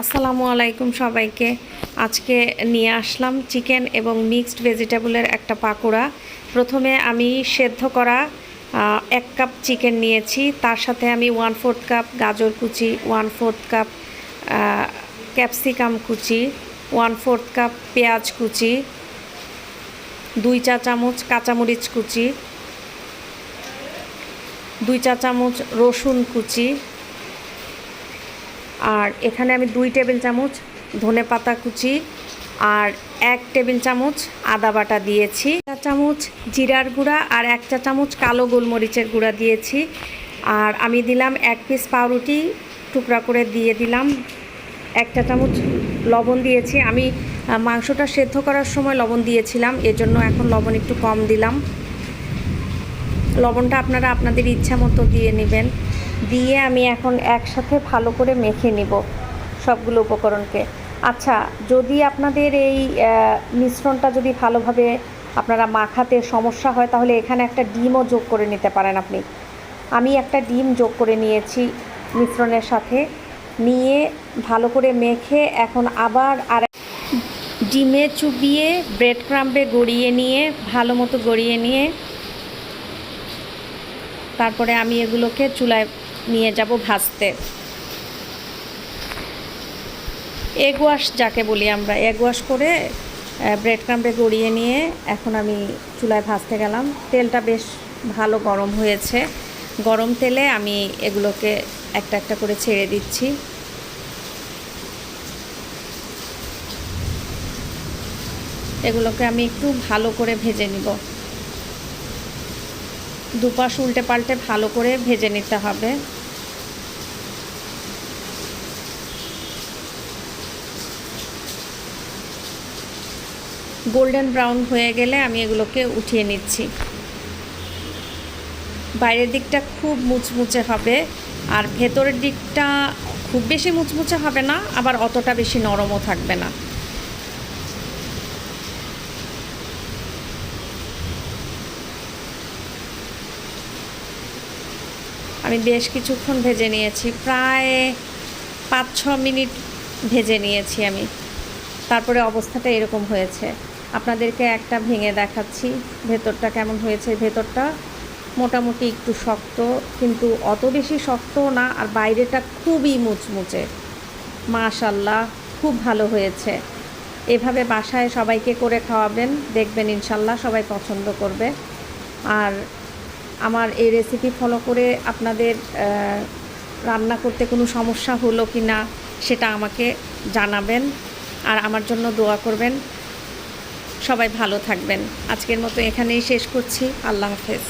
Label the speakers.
Speaker 1: আসসালামু আলাইকুম সবাইকে। আজকে নিয়ে আসলাম চিকেন এবং মিক্সড ভেজিটেবলের একটা পাকোড়া। প্রথমে আমি সেদ্ধ করা এক কাপ চিকেন নিয়েছি। তার সাথে আমি ওয়ান ফোর্থ কাপ গাজর কুচি, ওয়ান ফোর্থ কাপ ক্যাপসিকাম কুচি, ওয়ান ফোর্থ কাপ পেঁয়াজ কুচি, দুই চা চামচ কাঁচামরিচ কুচি, দুই চা চামচ রসুন কুচি আর এখানে আমি দুই টেবিল চামচ ধনে পাতা কুচি আর এক টেবিল চামচ আদা বাটা দিয়েছি। চা চামচ জিরার গুঁড়া আর এক চা চামচ কালো গোলমরিচের গুঁড়া দিয়েছি। আর আমি দিলাম এক পিস পাউরুটি টুকরা করে দিয়ে দিলাম। এক চা চামচ লবণ দিয়েছি। আমি মাংসটা সেদ্ধ করার সময় লবণ দিয়েছিলাম, এজন্য এখন লবণ একটু কম দিলাম। লবণটা আপনারা আপনাদের ইচ্ছা মতো দিয়ে নেবেন। দিয়ে আমি এখন একসাথে ভালো করে মেখে নিব সবগুলো উপকরণকে। আচ্ছা যদি আপনাদের এই মিশ্রণটা যদি ভালোভাবে আপনারা মাখাতে সমস্যা হয়, তাহলে এখানে একটা ডিমও যোগ করে নিতে পারেন আপনি। আমি একটা ডিম যোগ করে নিয়েছি মিশ্রণের সাথে। নিয়ে ভালো করে মেখে এখন আবার আর ডিমে চুবিয়ে, ব্রেড ক্রাম্বে গড়িয়ে নিয়ে, ভালো মতো গড়িয়ে নিয়ে, তারপরে আমি এগুলোকে চুলায় নিয়ে যাব ভাজতে এগ ওয়াশ যাকে বলি আমরা। এগ ওয়াশ করে ব্রেড ক্রাম্পে গড়িয়ে নিয়ে এখন আমি চুলায় ভাজতে গেলাম। তেলটা বেশ ভালো গরম হয়েছে। গরম তেলে আমি এগুলোকে একটা একটা করে ছেড়ে দিচ্ছি। এগুলোকে আমি একটু ভালো করে ভেজে নিব। দুপাশ উল্টে পাল্টে ভালো করে ভেজে নিতে হবে। গোল্ডেন ব্রাউন হয়ে গেলে আমি এগুলোকে উঠিয়ে নিচ্ছি। বাইরের দিকটা খুব মুচমুচে হবে আর ভেতরের দিকটা খুব বেশি মুচমুচে হবে না, আবার অতটা বেশি নরমও থাকবে না। আমি বেশ কিছুক্ষণ ভেজে নিয়েছি। প্রায় পাঁচ ছ মিনিট ভেজে নিয়েছি আমি। তারপরে অবস্থাটা এরকম হয়েছে। আপনাদেরকে একটা ভেঙে দেখাচ্ছি। ভেতরটা কেমন হয়েছে? ভেতরটা মোটামুটি একটু শক্ত, কিন্তু অত বেশি শক্তও না, আর বাইরেটা খুবই মুচমুচে। মাশাল্লাহ খুব ভালো হয়েছে। এভাবে বাসায় সবাইকে করে খাওয়াবেন, দেখবেন ইনশাল্লাহ সবাই পছন্দ করবে। আর আমার এই রেসিপি ফলো করে আপনাদের রান্না করতে কোনো সমস্যা হলো কি না সেটা আমাকে জানাবেন আর আমার জন্য দোয়া করবেন। সবাই ভালো থাকবেন। আজকের মতো এখানেই শেষ করছি। আল্লাহ হাফেজ।